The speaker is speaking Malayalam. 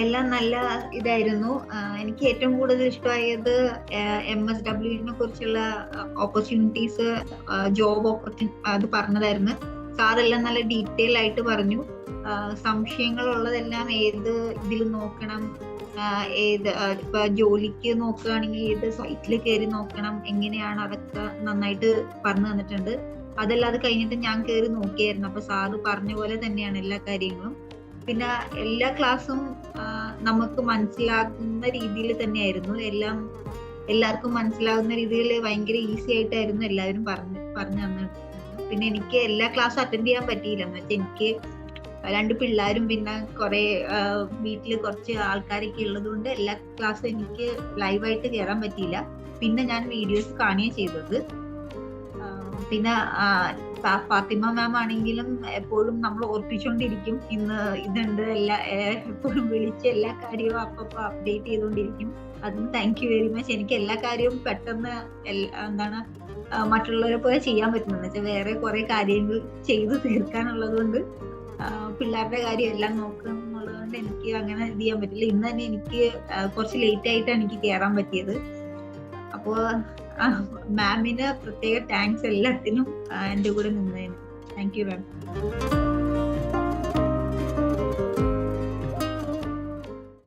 എല്ലാം നല്ല ഇതായിരുന്നു. എനിക്ക് ഏറ്റവും കൂടുതൽ ഇഷ്ടമായത് എം എസ് ഡബ്ല്യുവിനെ കുറിച്ചുള്ള ഓപ്പർച്യൂണിറ്റീസ് ജോബ് ഓപ്പർച്യൂണിറ്റി അത് പറഞ്ഞതായിരുന്നു. സാറെല്ലാം നല്ല ഡീറ്റെയിൽ ആയിട്ട് പറഞ്ഞു. സംശയങ്ങൾ ഉള്ളതെല്ലാം ഏത് ഇതിൽ നോക്കണം ഏത് ഇപ്പൊ ജോലിക്ക് നോക്കുകയാണെങ്കിൽ ഏത് സൈറ്റിൽ കയറി നോക്കണം എങ്ങനെയാണ് അതൊക്കെ നന്നായിട്ട് പറഞ്ഞു തന്നിട്ടുണ്ട്. അതെല്ലാം അത് കഴിഞ്ഞിട്ട് ഞാൻ കയറി നോക്കിയായിരുന്നു. അപ്പൊ സാറ് പറഞ്ഞ പോലെ തന്നെയാണ് എല്ലാ കാര്യങ്ങളും. പിന്നെ എല്ലാ ക്ലാസ്സും നമുക്ക് മനസ്സിലാക്കുന്ന രീതിയിൽ തന്നെയായിരുന്നു. എല്ലാം എല്ലാവർക്കും മനസ്സിലാകുന്ന രീതിയിൽ ഭയങ്കര ഈസി ആയിട്ടായിരുന്നു എല്ലാവരും പറഞ്ഞു പറഞ്ഞു തന്നു പിന്നെ എനിക്ക് എല്ലാ ക്ലാസ്സും അറ്റൻഡ് ചെയ്യാൻ പറ്റിയില്ല. എന്ന് വെച്ചാൽ എനിക്ക് രണ്ട് പിള്ളേരും പിന്നെ കുറെ വീട്ടിൽ കുറച്ച് ആൾക്കാരൊക്കെ ഉള്ളത് കൊണ്ട് എല്ലാ ക്ലാസ്സും എനിക്ക് ലൈവായിട്ട് കയറാൻ പറ്റിയില്ല. പിന്നെ ഞാൻ വീഡിയോസ് കാണുകയും ചെയ്തത്. പിന്നെ ഫാത്തിമ മാം ആണെങ്കിലും എപ്പോഴും നമ്മൾ ഓർപ്പിച്ചുകൊണ്ടിരിക്കും ഇന്ന് ഇതുണ്ട് എല്ലാ എപ്പോഴും വിളിച്ച് എല്ലാ കാര്യവും അപ്പപ്പോ അപ്ഡേറ്റ് ചെയ്തുകൊണ്ടിരിക്കും അതിന് താങ്ക് യു വെരി മച്ച് എനിക്ക് എല്ലാ കാര്യവും പെട്ടെന്ന് എന്താണ് മറ്റുള്ളവരെ പോലെ ചെയ്യാൻ പറ്റുന്നത് വെച്ചാൽ വേറെ കുറെ കാര്യങ്ങൾ ചെയ്തു തീർക്കാനുള്ളത് കൊണ്ട് പിള്ളേരുടെ കാര്യം എല്ലാം കൊണ്ട് എനിക്ക് അങ്ങനെ ഇത് ചെയ്യാൻ പറ്റില്ല. ഇന്ന് തന്നെ എനിക്ക് കുറച്ച് ലേറ്റ് ആയിട്ടാണ് എനിക്ക് കയറാൻ പറ്റിയത്. അപ്പോ മാമിന് പ്രത്യേക താങ്ക്സ് എല്ലാത്തിനും എന്റെ കൂടെ നിന്നതിന്. Thank you ma'am